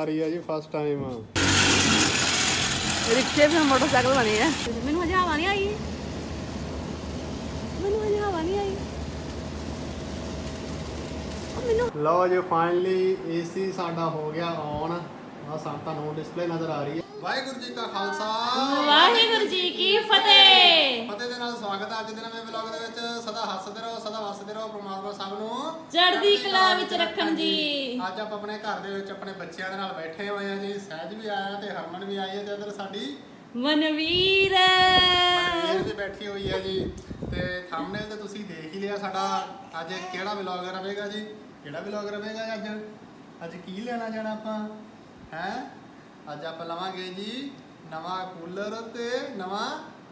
ਆ ਰਹੀ ਹੈ ਜੀ ਫਸਟ ਟਾਈਮ ਮੋਟਰਸਾਈਕਲ ਬਣੇ ਆ। ਮੈਨੂੰ ਹਜੇ ਹਵਾ ਨਹੀਂ ਆਈ। ਮੈਨੂੰ ਹਜੇ ਹਵਾ ਨਹੀਂ ਆਈ। ਉਹ ਮੈਨੂੰ ਲਓ ਜੀ ਫਾਈਨਲੀ ਏਸੀ ਸਾਡਾ ਹੋ ਗਿਆ ਔਨ ਆ ਸਾਡਾ ਨੂੰ ਡਿਸਪਲੇ ਨਜ਼ਰ ਆ ਰਹੀ ਹੈ ਵਾਹਿਗੁਰੂ ਜੀ ਕਾ ਖਾਲਸਾ। ਵਾਹਿਗੁਰੂ ਜੀ ਕੀ ਫਤਿਹ। ਫਤਿਹ ਦੇ ਨਾਲ ਸਵਾਗਤ ਹੈ ਅੱਜ ਦੇ ਨਵੇਂ ਵਲੌਗ ਦੇ ਵਿੱਚ। ਸਦਾ ਹੱਸਦੇ ਰਹੋ ਸਦਾ ਵਸਦੇ ਰਹੋ ਪ੍ਰਮਾਤਮਾ ਸਭ ਨੂੰ। ਚੜ੍ਹਦੀ ਕਲਾ ਵਿੱਚ ਰੱਖਣ ਜੀ। ਅੱਜ ਆਪਾਂ ਆਪਣੇ ਘਰ ਦੇ ਵਿੱਚ ਆਪਣੇ ਬੱਚਿਆਂ ਦੇ ਨਾਲ ਬੈਠੇ ਹੋਏ ਆ ਜੀ। ਸਹਿਜ ਵੀ ਆਇਆ ਤੇ ਹਰਮਨ ਵੀ ਆਈ ਹੈ ਤੇ ਇਧਰ ਸਾਡੀ ਮਨਵੀਰ। ਮਨਵੀਰ ਵੀ ਬੈਠੀ ਹੋਈ ਹੈ ਜੀ। ਤੇ ਥੰਬਨੇਲ ਤੇ ਤੁਸੀਂ ਦੇਖ ਹੀ ਲਿਆ ਸਾਡਾ। ਅੱਜ ਕਿਹੜਾ ਵਲੌਗ ਰਹੇਗਾ ਜੀ? ਕਿਹੜਾ ਵਲੌਗ ਰਹੇਗਾ ਅੱਜ? ਅੱਜ ਕੀ ਲੈਣਾ ਜਾਣਾ ਆਪਾਂ? ਹੈ? ਅੱਜ ਆਪਾਂ ਲਵਾਂਗੇ ਜੀ ਨਵਾਂ ਕੂਲਰ ਤੇ ਨਵਾਂ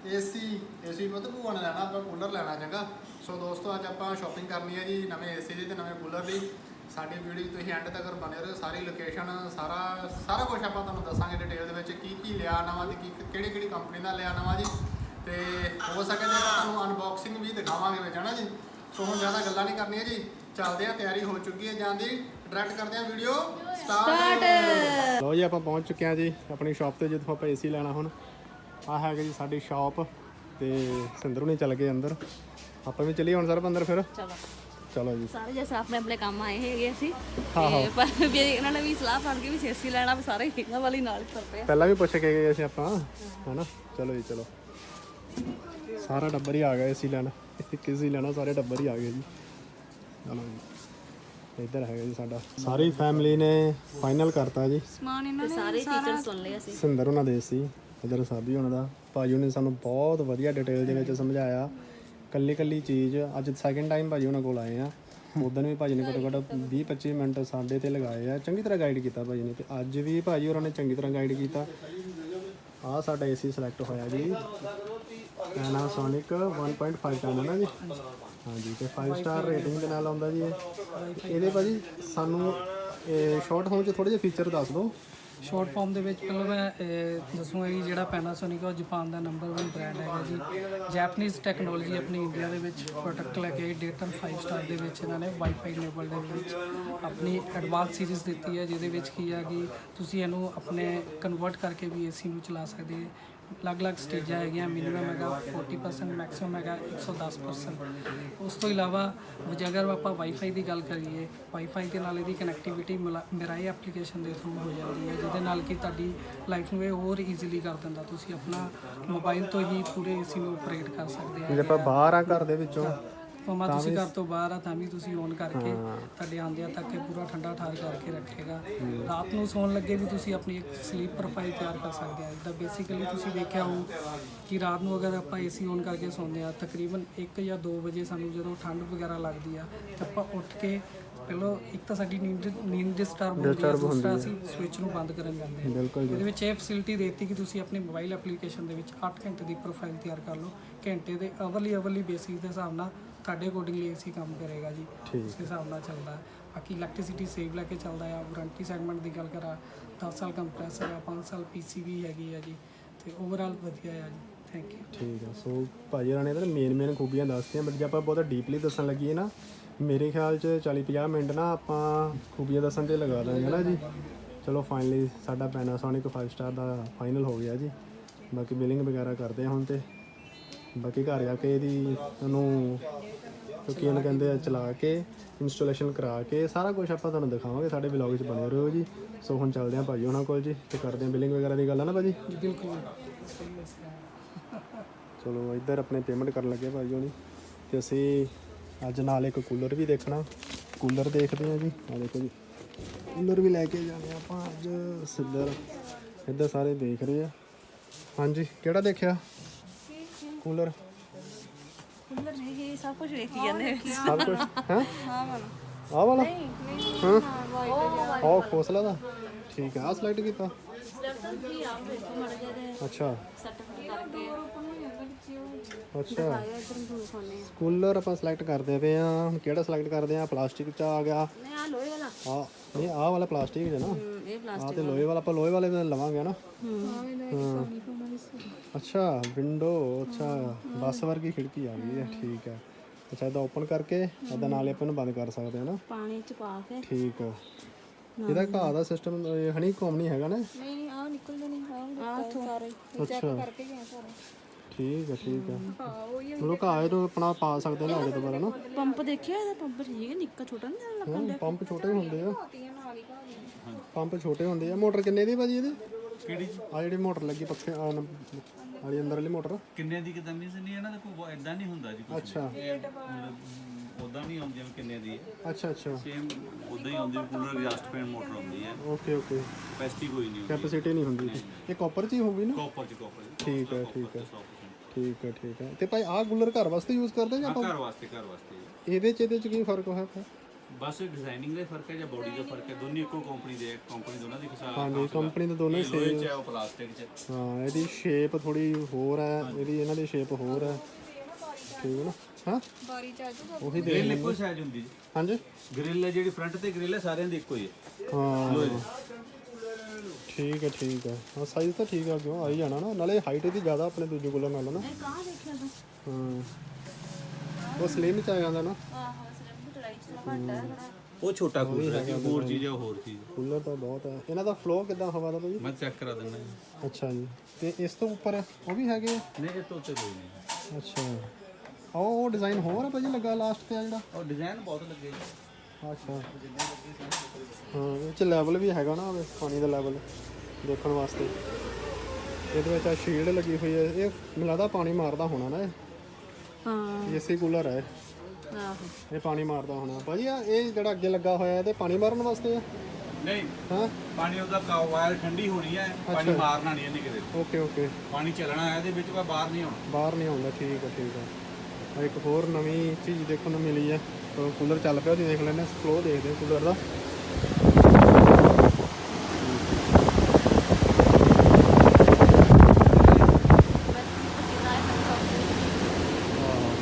ਏਸੀ ਏਸੀ ਮਤਲਬ ਭੂਆ ਨੇ ਲੈਣਾ, ਆਪਾਂ ਕੂਲਰ ਲੈਣਾ ਚੰਗਾ। ਸੋ ਦੋਸਤੋ, ਅੱਜ ਆਪਾਂ ਸ਼ਾਪਿੰਗ ਕਰਨੀ ਹੈ ਜੀ ਨਵੇਂ ਏਸੀ ਦੀ ਤੇ ਨਵੇਂ ਕੂਲਰ ਦੀ। ਸਾਡੀ ਵੀਡੀਓ ਤੁਸੀਂ ਐਂਡ ਤੱਕ ਬਣੇ ਰਹੋ, ਸਾਰੀ ਲੋਕੇਸ਼ਨ ਸਾਰਾ ਸਾਰਾ ਕੁਝ ਆਪਾਂ ਤੁਹਾਨੂੰ ਦੱਸਾਂਗੇ ਡਿਟੇਲ ਦੇ ਵਿੱਚ ਕੀ ਕੀ ਲਿਆ ਨਵਾਂ ਤੇ ਕੀ ਕਿਹੜੀ ਕਿਹੜੀ ਕੰਪਨੀ ਦਾ ਲਿਆ ਨਵਾਂ ਜੀ। ਤੇ ਹੋ ਸਕੇ ਤੇ ਤੁਹਾਨੂੰ ਅਨਬਾਕਸਿੰਗ ਵੀ ਦਿਖਾਵਾਂਗੇ ਵਿੱਚ, ਹਨਾ ਜੀ? ਸੋ ਹੁਣ ਜ਼ਿਆਦਾ ਗੱਲਾਂ ਨਹੀਂ ਕਰਨੀਆਂ ਜੀ। ਚੱਲਦੇ ਆ ਤਿਆਰੀ ਹੋ ਚੁੱਕੀ ਹੈ ਜਾਂਦੀ ਡਾਇਰੈਕਟ ਕਰਦੇ ਆ ਵੀਡੀਓ ਸਟਾਰਟ ਲਓ ਜੀ ਆਪਾਂ ਪਹੁੰਚ ਚੁੱਕੇ ਆ ਜੀ ਆਪਣੀ ਸ਼ਾਪ ਤੇ ਜਿੱਥੋਂ ਆਪਾਂ ਏਸੀ ਲੈਣਾ ਹੁਣ। ਆ ਹੈਗਾ ਜੀ ਸਾਡੀ ਸ਼ਾਪ ਤੇ ਸਿੰਦਰੂ ਨੇ ਚੱਲ ਗਏ ਅੰਦਰ। ਆਪਾਂ ਵੀ ਚੱਲੀਏ ਹੁਣ ਸਰ ਅੰਦਰ ਫਿਰ? ਚਲੋ। ਚਲੋ ਜੀ। ਸਾਰੇ ਜੈਸੇ ਆਪਣੇ ਆਪਣੇ ਕੰਮ ਆਏ ਹੈਗੇ ਅਸੀਂ। ਤੇ ਪਰ ਵੀ ਇਹਨਾਂ ਨੇ ਵੀ ਸਲਾਹ ਬਣ ਕੇ ਵੀ ਸੇਸੀ ਲੈਣਾ ਵੀ ਸਾਰੇ ਇਹਨਾਂ ਵਾਲੀ ਨਾਲ ਹੀ ਪਏ ਆ। ਪਹਿਲਾਂ ਵੀ ਪੁੱਛ ਕੇ ਗਏ ਸੀ ਆਪਾਂ ਹਨਾ? ਚਲੋ ਜੀ ਚਲੋ। ਸਾਰਾ ਟੱਬਰ ਹੀ ਆ ਗਿਆ ਏਸੀ ਲੈਣ। ਕਿਸੇ ਲੈਣਾ ਸਾਰੇ ਟੱਬਰ ਹੀ ਆ ਗਏ ਜੀ। ਚਲੋ ਜੀ। ਇੱਧਰ ਹੈਗਾ ਜੀ ਸਾਡਾ। ਸਾਰੀ ਫੈਮਿਲੀ ਨੇ ਫਾਈਨਲ ਕਰਤਾ ਜੀ। ਸਮਾਨ ਇਹਨਾਂ ਤੇ ਸਾਰੇ ਟੀਚਰ ਸੁਣ ਲਏ ਅਸੀਂ। ਸਿੰਦਰ ਉਹਨਾਂ ਦੇ ਸੀ ਇਧਰ ਸਾਬੀ ਉਹਨਾਂ ਦਾ। ਭਾਜੀ ਨੇ ਸਾਨੂੰ ਬਹੁਤ ਵਧੀਆ ਡਿਟੇਲ ਦੇ ਵਿੱਚ ਸਮਝਾਇਆ। ਕੱਲੀ ਕੱਲੀ ਚੀਜ਼ ਅੱਜ ਸੈਕਿੰਡ ਟਾਈਮ ਭਾਜੀ ਉਹਨਾਂ ਕੋਲ ਆਏ ਆ। ਉਦੋਂ ਵੀ ਭਾਜੀ ਨੇ ਘੱਟੋ ਘੱਟ 20 25 ਮਿੰਟ ਸਾਡੇ ਤੇ ਲਗਾਏ ਆ। ਚੰਗੀ ਤਰ੍ਹਾਂ ਗਾਈਡ ਕੀਤਾ ਭਾਜੀ ਨੇ ਤੇ ਅੱਜ ਵੀ ਭਾਜੀ ਉਹਨਾਂ ਨੇ ਚੰਗੀ ਤਰ੍ਹਾਂ ਗਾਈਡ ਕੀਤਾ। ਆ ਸਾਡਾ ਏਸੀ ਸਿਲੈਕਟ ਹੋਇਆ ਜੀ। Panasonic 1.5 ਟਨ ਹੈ ਨਾ ਜੀ? ਹਾਂਜੀ ਤੇ 5 ਸਟਾਰ ਰੇਟਿੰਗ ਦੇ ਨਾਲ ਆਉਂਦਾ ਜੀ ਇਹ। ਇਹਦੇ ਭਾਜੀ ਸਾਨੂੰ ਸ਼ਾਰਟ ਹੋਮ ਚ ਥੋੜੇ ਜਿਹੇ ਫੀਚਰ ਦੱਸ ਦਿਓ। ਸ਼ਾਰਟ ਫਾਰਮ ਦੇ ਵਿੱਚ ਪਹਿਲਾਂ ਮੈਂ ਅਹ, ਦੱਸੂਗਾ ਕਿ ਜਿਹੜਾ Panasonic ਹੈ ਉਹ ਜਾਪਾਨ ਦਾ ਨੰਬਰ 1 ਬ੍ਰਾਂਡ ਹੈਗਾ ਜੀ। ਜੈਪਨੀਜ਼ ਟੈਕਨੋਲੋਜੀ ਆਪਣੀ ਇੰਡੀਆ ਦੇ ਵਿੱਚ ਪ੍ਰੋਡਕਟ ਲੈ ਕੇ ਡੇਟਨ 5 ਸਟਾਰ ਦੇ ਵਿੱਚ ਇਹਨਾਂ ਨੇ ਵਾਈਫਾਈ ਇਨੇਬਲਡ ਦੇ ਵਿੱਚ ਆਪਣੀ ਐਡਵਾਂਸ ਸੀਰੀਜ਼ ਦਿੱਤੀ ਹੈ ਜਿਹਦੇ ਵਿੱਚ ਕੀ ਆ ਕਿ ਤੁਸੀਂ ਇਹਨੂੰ ਆਪਣੇ ਕਨਵਰਟ ਕਰਕੇ ਵੀ ਏਸੀ ਨੂੰ ਚਲਾ ਸਕਦੇ ਹੋ। ਅਲੱਗ-ਅਲੱਗ ਸਟੇਜਾਂ ਹੈਗੀਆਂ ਮਿਨੀਮਮ ਹੈਗਾ 40% ਮੈਕਸਿਮਮ ਹੈਗਾ 110% ਉਸ ਤੋਂ ਇਲਾਵਾ ਜੇਕਰ ਆਪਾਂ ਵਾਈਫਾਈ ਦੀ ਗੱਲ ਕਰੀਏ ਵਾਈਫਾਈ ਦੇ ਨਾਲ ਇਹਦੀ ਕਨੈਕਟੀਵਿਟੀ ਮਿਰਾਈ ਐਪਲੀਕੇਸ਼ਨ ਦੇ ਥਰੂ ਹੋ ਜਾਂਦੀ ਹੈ ਜਿਹਦੇ ਨਾਲ ਕਿ ਤੁਹਾਡੀ ਲਾਈਫ ਨੂੰ ਇਹ ਹੋਰ ਈਜ਼ੀਲੀ ਕਰ ਦਿੰਦਾ। ਤੁਸੀਂ ਆਪਣਾ ਮੋਬਾਈਲ ਤੋਂ ਹੀ ਪੂਰੇ ਏਸੀ ਨੂੰ ਆਪਰੇਟ ਕਰ ਸਕਦੇ ਜੇ ਆ। ਆਪਾਂ ਬਾਹਰ ਆ ਘਰ ਦੇ ਵਿੱਚੋਂ ਭਾਵੇਂ ਤੁਸੀਂ ਘਰ ਤੋਂ ਬਾਹਰ ਆ ਤਾਂ ਵੀ ਤੁਸੀਂ ਔਨ ਕਰਕੇ ਤੁਹਾਡੇ ਆਂਦਿਆਂ ਤੱਕ ਇਹ ਪੂਰਾ ਠੰਡਾ ਠਾਰ ਕਰਕੇ ਰੱਖੇਗਾ। ਰਾਤ ਨੂੰ ਸੌਣ ਲੱਗੇ ਵੀ ਤੁਸੀਂ ਆਪਣੀ ਇੱਕ ਸਲੀਪ ਪ੍ਰੋਫਾਈਲ ਤਿਆਰ ਕਰ ਸਕਦੇ ਆ। ਜਿੱਦਾਂ ਬੇਸਿਕਲੀ ਤੁਸੀਂ ਦੇਖਿਆ ਹੋ ਕਿ ਰਾਤ ਨੂੰ ਅਗਰ ਆਪਾਂ ਏਸੀ ਔਨ ਕਰਕੇ ਸੌਂਦੇ ਆ ਤਕਰੀਬਨ 1 ਜਾਂ 2 ਵਜੇ ਸਾਨੂੰ ਜਦੋਂ ਠੰਡ ਵਗੈਰਾ ਲੱਗਦੀ ਆ ਤਾਂ ਆਪਾਂ ਉੱਠ ਕੇ ਪਹਿਲਾਂ ਇੱਕ ਤਾਂ ਸਾਡੀ ਨੀਂਦ ਨੀਂਦ ਡਿਸਟਰਬ ਹੁੰਦੀ ਆ ਦੂਸਰਾ ਅਸੀਂ ਸਵਿਚ ਨੂੰ ਬੰਦ ਕਰਨ ਜਾਂਦੇ ਆ। ਬਿਲਕੁਲ ਜੀ। ਇਹਦੇ ਵਿੱਚ ਇਹ ਫੈਸਿਲਿਟੀ ਦੇਤੀ ਕਿ ਤੁਸੀਂ ਆਪਣੀ ਮੋਬਾਈਲ ਐਪਲੀਕੇਸ਼ਨ ਦੇ ਵਿੱਚ 8 ਘੰਟੇ ਦੀ ਪ੍ਰੋਫਾਈਲ ਤਿਆਰ ਕਰ ਲਓ। ਘੰਟੇ ਦੇ ਅਵਰਲੀ ਅਵਰਲੀ ਬੇਸਿਸ ਦੇ ਹਿਸਾਬ ਨਾਲ ਤੁਹਾਡੇ ਅਕੋਰਡਿੰਗਲੀ ਏਸੀ ਕੰਮ ਕਰੇਗਾ ਜੀ। ਉਸ ਹਿਸਾਬ ਨਾਲ ਚੱਲਦਾ ਹੈ। ਬਾਕੀ ਇਲੈਕਟ੍ਰਿਸਿਟੀ ਸੇਵ ਲੈ ਕੇ ਚੱਲਦਾ ਆ ਵਾਰੰਟੀ ਸੈਗਮੈਂਟ ਦੀ ਗੱਲ ਕਰਾਂ 10 ਸਾਲ ਕੰਪਰੈਸਰ ਆ 5 ਸਾਲ ਪੀਸੀਬੀ ਹੈਗੀ ਆ ਜੀ ਤੇ ਓਵਰਆਲ ਵਧੀਆ ਆ ਜੀ। ਥੈਂਕ ਯੂ ਠੀਕ ਆ। ਸੋ ਭਾਜੀ ਹੋਰਾਂ ਨੇ ਤਾਂ ਮੇਨ ਮੇਨ ਖੂਬੀਆਂ ਦੱਸਤੀਆਂ ਬਟ ਜੇ ਆਪਾਂ ਬਹੁਤ ਡੀਪਲੀ ਦੱਸਣ ਲੱਗੀਏ ਨਾ ਮੇਰੇ ਖਿਆਲ 'ਚ 40 50 ਮਿੰਟ ਨਾ ਆਪਾਂ ਖੂਬੀਆਂ ਦੱਸਣ ਤੇ ਲਗਾ ਦਾਂਗੇ ਨਾ ਜੀ? ਚਲੋ ਫਾਈਨਲੀ ਸਾਡਾ Panasonic 5 ਸਟਾਰ ਦਾ ਫਾਈਨਲ ਹੋ ਗਿਆ ਜੀ। ਬਾਕੀ ਬਿਲਿੰਗ ਵਗੈਰਾ ਕਰਦੇ ਆ ਹੁਣ ਤੇ। ਬਾਕੀ ਘਰ ਜਾ ਕੇ ਇਹਦੀ ਉਹਨੂੰ ਕਿਉਂਕਿ ਇਹਨੂੰ ਕਹਿੰਦੇ ਆ ਚਲਾ ਕੇ ਇੰਸਟਾਲੇਸ਼ਨ ਕਰਾ ਕੇ ਸਾਰਾ ਕੁਝ ਆਪਾਂ ਤੁਹਾਨੂੰ ਦਿਖਾਵਾਂਗੇ ਸਾਡੇ ਵਲੌਗ 'ਚ ਬਣੇ ਰਹੋ ਜੀ। ਸੋ ਹੁਣ ਚੱਲਦੇ ਆ ਭਾਜੀ ਉਹਨਾਂ ਕੋਲ ਜੀ ਤੇ ਕਰਦੇ ਆ ਬਿਲਿੰਗ ਵਗੈਰਾ ਦੀ ਗੱਲ ਆ ਨਾ ਭਾਜੀ? ਜੀ ਬਿਲਕੁਲ ਚਲੋ ਇੱਧਰ ਆਪਣੇ ਪੇਮੈਂਟ ਕਰਨ ਲੱਗੇ ਭਾਈ ਹੋਣੀ। ਤੇ ਅਸੀਂ ਅੱਜ ਨਾਲ ਇੱਕ ਕੂਲਰ ਵੀ ਦੇਖਣਾ। ਕੂਲਰ ਦੇਖਦੇ ਆ ਜੀ। ਆ ਦੇਖੋ ਜੀ। ਕੂਲਰ ਵੀ ਲੈ ਕੇ ਜਾਣੇ ਆਪਾਂ ਅੱਜ ਸਿੱਧਰ ਇੱਧਰ ਸਾਰੇ ਦੇਖ ਰਹੇ ਆ। ਹਾਂਜੀ ਕਿਹੜਾ ਦੇਖਿਆ? ਕੂਲਰ? ਕੂਲਰ ਨਹੀਂ ਇਹ ਸਭ ਕੁਝ ਵੇਖ ਹੀ ਜਾਂਦੇ ਸਭ ਕੁਝ ਹੈ? ਆਹ ਵਾਲਾ? ਹਾਂ। ਉਹ ਖੋਸਲਾ ਦਾ? ਠੀਕ ਹੈ ਆ ਸਿਲੈਕਟ ਕੀਤਾ। ਅੱਛਾ। ਅੱਛਾ। ਕੂਲਰ ਆਪਾਂ ਸਿਲੈਕਟ ਕਰਦੇ ਪਏ ਆ ਹੁਣ ਕਿਹੜਾ ਸਿਲੈਕਟ ਕਰਦੇ ਆ ਪਲਾਸਟਿਕ ਚ ਆ ਗਿਆ। ਨਹੀਂ ਆ ਲੋਹੇ ਵਾਲਾ ਆ ਨਹੀਂ ਆਹ ਵਾਲਾ ਪਲਾਸਟਿਕ ਹੈ ਨਾ। ਹਮ, ਇਹ ਪਲਾਸਟਿਕ ਆ ਤੇ ਲੋਹੇ ਵਾਲਾ ਆਪਾਂ ਲੋਹੇ ਵਾਲੇ ਦਾ ਲਵਾਂਗੇ ਨਾ ਅੱਛਾ ਵਿੰਡੋ ਅੱਛਾ। ਬੱਸ ਵਰਗੀ ਖਿੜਕੀ ਆ ਗਈ ਹੈ ਠੀਕ ਹੈ। ਅੱਛਾ ਇਹਦਾ ਓਪਨ ਕਰਕੇ ਇਹਦਾ ਨਾਲੇ ਆਪਾਂ ਨੂੰ ਬੰਦ ਕਰ ਸਕਦੇ ਹਾਂ ਨਾ। ਪਾਣੀ ਚ ਪਾ ਕੇ। ਠੀਕ। ਹੈ ਇਹਦਾ ਘਾਹ ਦਾ ਸਿਸਟਮ ਹਣੀ ਕੋਮ ਨਹੀਂ ਹੈਗਾ ਨਾ। ਨਹੀਂ ਆ ਨਿਕਲਦੇ ਨਹੀਂ ਆ ਸਾਰੇ। ਅੱਛਾ। ਕਰਕੇ ਗਏ ਸਾਰੇ। ਠੀਕ ਹੈ ਠੀਕ ਹੈ ਹਾਂ ਉਹੀ ਘਾਹ ਇਹ ਤੋਂ ਆਪਣਾ ਪਾ ਸਕਦੇ ਨੇ ਅੱਗੇ ਦੁਬਾਰਾ ਨਾ ਪੰਪ ਦੇਖਿਆ ਇਹਦਾ? ਪੰਪ ਠੀਕ ਹੈ ਨਿੱਕਾ ਛੋਟਾ ਨਹੀਂ ਲੱਗਦਾ ਹਾਂ, ਪੰਪ ਛੋਟੇ ਹੁੰਦੇ ਆ। ਤੀਆਂ ਨਾਲ ਹੀ ਘਾਹ ਪੰਪ ਛੋਟੇ ਹੁੰਦੇ ਆ। ਮੋਟਰ ਕਿੰਨੇ ਦੀ ਭਾਜੀ ਇਹਦੀ? ਕਿਹੜੀ? ਆ ਜਿਹੜੀ ਮੋਟਰ ਲੱਗੀ ਪੱਖੇ ਆ ਨ- ਵਾਲੀ ਅੰਦਰ ਵਾਲੀ ਮੋਟਰ। ਕਿੰਨੇ ਦੀ ਕਿਦਾਂ ਨਹੀਂ ਨਹੀਂ ਇਹਨਾਂ ਦਾ ਕੋਈ ਇਦਾਂ ਨਹੀਂ ਹੁੰਦਾ ਜੀ ਕੁਝ ਅੱਛਾ। ਉਦਾਂ ਨਹੀਂ ਆਉਂਦੀ ਜਿਵੇਂ ਕਿੰਨੇ ਦੀ ਹੈ। ਅੱਛਾ ਅੱਛਾ। ਸੇਮ ਉਦਾਂ ਹੀ ਆਉਂਦੀ ਕੂਲਰ ਐਗਜ਼ਾਸਟ ਫੈਨ ਮੋਟਰ ਹੁੰਦੀ ਹੈ। ਓਕੇ ਓਕੇ ਕੈਪੈਸਿਟੀ ਕੋਈ ਨਹੀਂ ਹੁੰਦੀ। ਕੈਪੈਸਿਟੀ ਨਹੀਂ ਹੁੰਦੀ। ਇਹ ਕਾਪਰ ਚ ਹੀ ਹੋਊਗੀ ਨਾ? ਕਾਪਰ ਚ ਕਾਪਰ ਠੀਕ ਹੈ ਠੀਕ ਹੈ। ਠੀਕ ਹੈ ਠੀਕ ਹੈ। ਤੇ ਭਾਈ ਆਹ ਕੂਲਰ ਘਰ ਵਾਸਤੇ ਯੂਜ਼ ਕਰਦੇ ਜਾਂ ਹਾਂ ਆਪਾਂ ਘਰ ਵਾਸਤੇ ਘਰ ਵਾਸਤੇ। ਇਹਦੇ ਚ ਇਹਦੇ ਚ ਕੀ ਫ਼ਰਕ ਹੋਇਆ ਫਿਰ ਬਸ ਡਿਜ਼ਾਈਨਿੰਗ ਦਾ ਫ਼ਰਕ ਹੈ ਜਾਂ ਬੋਡੀ ਦਾ ਫ਼ਰਕ ਹੈ? ਦੋਨੇ ਇੱਕੋ ਕੰਪਨੀ ਦੇ ਕੰਪਨੀ ਦੋਨਾਂ ਦੀ ਖਸਾ ਹਾਂਜੀ ਕੰਪਨੀ ਦੇ ਦੋਨੇ ਲੋਹੇ ਚ ਹੈ ਉਹ ਪਲਾਸਟਿਕ ਚ। ਹੈ। ਹਾਂ ਇਹਦੀ ਸ਼ੇਪ ਥੋੜੀ ਹੋਰ ਹੈ ਇਹਦੀ ਇਹਨਾਂ ਦੀ ਸ਼ੇਪ ਹੋਰ ਹੈ। ਠੀਕ ਹੈ ਨਾ? ਹਾਂ? ਬਾਰੀ ਚ ਆ ਜਾਊਗਾ। ਉਹੀ ਦੇ ਗ੍ਰਿਲ ਇੱਕੋ ਸਾਈਜ਼ ਹੁੰਦੀ ਜੀ। ਹਾਂਜੀ? ਗ੍ਰਿਲ ਹੈ ਜਿਹੜੀ ਫਰੰਟ ਤੇ ਗ੍ਰਿਲ ਹੈ ਸਾਰਿਆਂ ਦੀ ਇੱਕੋ ਹੀ ਹੈ। ਹਾਂ। ਠੀਕ ਹੈ ਠੀਕ ਹੈ। ਹਾਂ ਸਾਈਜ਼ ਤਾਂ ਠੀਕ ਆ ਕਿਉਂ ਆ ਹੀ ਜਾਣਾ ਨਾ। ਨਾਲੇ ਹਾਈਟ ਇਹਦੀ ਜ਼ਿਆਦਾ ਆਪਣੇ ਦੂਜੇ ਕੋਲੋਂ ਨਾਲੋਂ ਨਾ। ਕਹਾਂ ਦੇਖਿਆ ਤੂੰ? ਹਾਂ। ਉਹ ਸਲਿਮ ਚ ਆ ਜਾਂਦਾ ਨਾ। ਆਹੋ ਸਿਰਫ ਚੜਾਈ ਚ ਘੱਟ ਹੈ ਥੋੜਾ ਉਹ ਛੋਟਾ ਕੂਲਰ ਹੈ ਜੀ, ਹੋਰ ਚੀਜ਼ ਹੈ ਉਹ ਹੋਰ ਚੀਜ਼। ਕੂਲਰ ਤਾਂ ਬਹੁਤ ਹੈ। ਇਹਨਾਂ ਦਾ ਫਲੋ ਕਿਦਾਂ ਹਵਾ ਦਾ ਭਾਜੀ ਮੈਂ ਚੈੱਕ ਕਰਾ ਦਿੰਦਾ ਜੀ। ਅੱਛਾ ਜੀ। ਤੇ ਇਸ ਤੋਂ ਉੱਪਰ ਉਹ ਵੀ ਹੈਗੇ ਆ? ਨਹੀਂ ਇਹ ਤੋਂ ਉੱਤੇ ਕੋਈ ਨਹੀਂ। ਅੱਛਾ। ਉਹ ਡਿਜ਼ਾਈਨ ਹੋਰ ਆ ਭਾਜੀ ਲੱਗਾ ਲਾਸਟ ਤੇ ਆ ਜਿਹੜਾ। ਉਹ ਡਿਜ਼ਾਈਨ ਬਹੁਤ ਲੱਗੇ ਜੀ। ਅੱਛਾ। ਹਾਂ ਇਹ ਚ ਲੈਵਲ ਵੀ ਹੈਗਾ ਨਾ ਉਹਦੇ ਪਾਣੀ ਦਾ ਲੈਵਲ ਦੇਖਣ ਵਾਸਤੇ। ਇਹਦੇ ਵਿੱਚ ਆ ਸ਼ੀਲਡ ਲੱਗੀ ਹੋਈ ਹੈ ਇਹ ਮੈਨੂੰ ਲੱਗਦਾ ਪਾਣੀ ਮਾਰਦਾ ਹੋਣਾ ਨਾ ਇਹ। ਹਾਂ। ਏਸੀ ਕੂਲਰ ਹੈ ਆਹੋ। ਇਹ ਪਾਣੀ ਮਾਰਦਾ ਹੋਣਾ। ਭਾਜੀ ਆ ਇਹ ਜਿਹੜਾ ਅੱਗੇ ਲੱਗਾ ਹੋਇਆ ਇਹ ਪਾਣੀ ਮਾਰਨ ਵਾਸਤੇ ਆ? ਨਹੀਂ। ਹਾਂ? ਪਾਣੀ ਉਹਦਾ ਕਾ ਵਾਇਰ ਠੰਡੀ ਹੋਣੀ ਹੈ ਪਾਣੀ ਮਾਰਨਾ ਨਹੀਂ ਇਹਨੇ ਕਿਤੇ। Okay okay. ਪਾਣੀ ਚੱਲਣਾ ਹੈ ਇਹਦੇ ਵਿੱਚ ਕੋਈ ਬਾਹਰ ਨਹੀਂ ਆਉਣਾ। ਬਾਹਰ ਨਹੀਂ ਆਉਂਦਾ ਠੀਕ ਹੈ ਠੀਕ ਹੈ ਆਹ ਇੱਕ ਹੋਰ ਨਵੀਂ ਚੀਜ਼ ਦੇਖਣ ਨੂੰ ਮਿਲੀ ਹੈ। ਕੂਲਰ ਚੱਲ ਪਿਆ ਤੁਸੀਂ ਦੇਖ ਲੈਣੇ ਫਲੋ ਦੇਖਦੇ ਕੂਲਰ ਦਾ। ਹਾਂ।